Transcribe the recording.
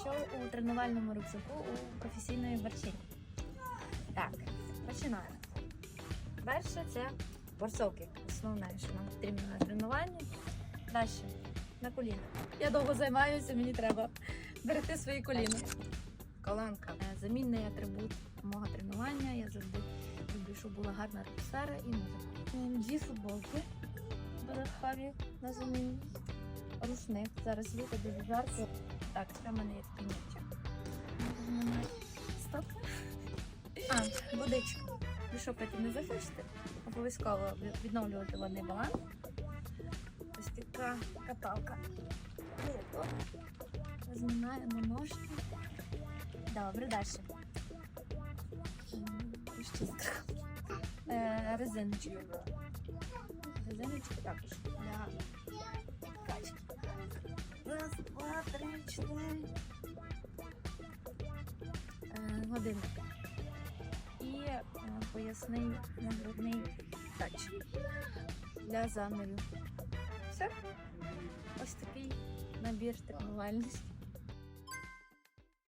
Що у тренувальному рюкзаку у професійної борчині? Так, починаємо. Перше це борцовки. Основне, що нам потрібно на тренуванні. Далі на коліна. Я довго займаюся, мені треба берегти свої коліна. Коланка Е, замінний атрибут мого тренування. Я завжди люблю, щоб була гарна атмосфера і музика. Дві футболки додаткові на заміну. Рушник. Зараз літо дуже жарко. Так, це в мене є м'ячик. Стоп. А, водичка. Ви що пити не захочете? Обов'язково відновлювати водний баланс. Ось така каталка. Розминаємо ножки. Добре, далі. Е, резиночки. Резиночки також для три, чотири. Е, годинник. І е, поясний нагрудний тач для замерів. Все. Ось такий набір тренувальності.